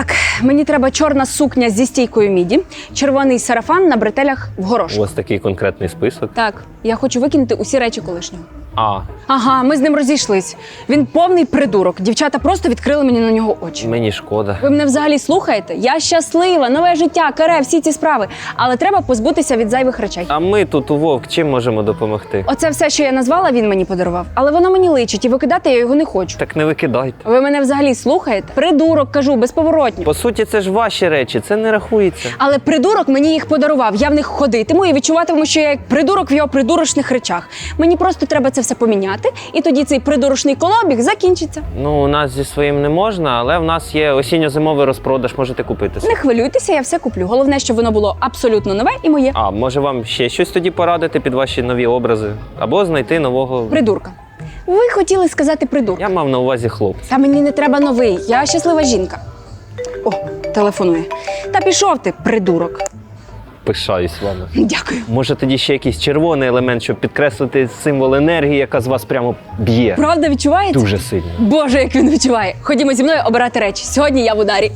Так, мені треба чорна сукня зі стійкою міді, червоний сарафан на бретелях в У горошку. вас такий конкретний список. Так, я хочу викинути усі речі колишнього. А, Ага, ми з ним розійшлись. Він повний придурок. Дівчата просто відкрили мені на нього очі. мені шкода. Ви мене взагалі слухаєте? Я щаслива, нове життя, каре, всі ці справи. Але треба позбутися від зайвих речей. А ми тут у Вовк чим можемо допомогти? Оце все, що я назвала, він мені подарував. Але воно мені личить, і викидати я його не хочу. Так не викидайте. Ви мене взагалі слухаєте? Придурок, кажу, безповоротні. По суті, це ж ваші речі, це не рахується. Але придурок мені їх подарував. Я в них ходитиму і відчуватиму, що я як придурок в його придурочних речах. Мені просто треба це все поміняти, і тоді цей придурочний колобіг закінчиться. Ну, у нас зі своїм не можна, але в нас є осінньо-зимовий розпродаж, можете купити. Не хвилюйтеся, я все куплю. Головне, щоб воно було абсолютно нове і моє. А може вам ще щось тоді порадити під ваші нові образи? Або знайти нового. Придурка. Ви хотіли сказати придурка. Я мав на увазі хлопця. Та мені не треба новий. Я щаслива жінка. О, телефонує. Та пішов ти, придурок. Пишаюсь вами. Дякую. Може тоді ще якийсь червоний елемент, щоб підкреслити символ енергії, яка з вас прямо б'є. Правда відчуваєте? Дуже сильно. Боже, як він відчуває. Ходімо зі мною обирати речі. Сьогодні я в ударі.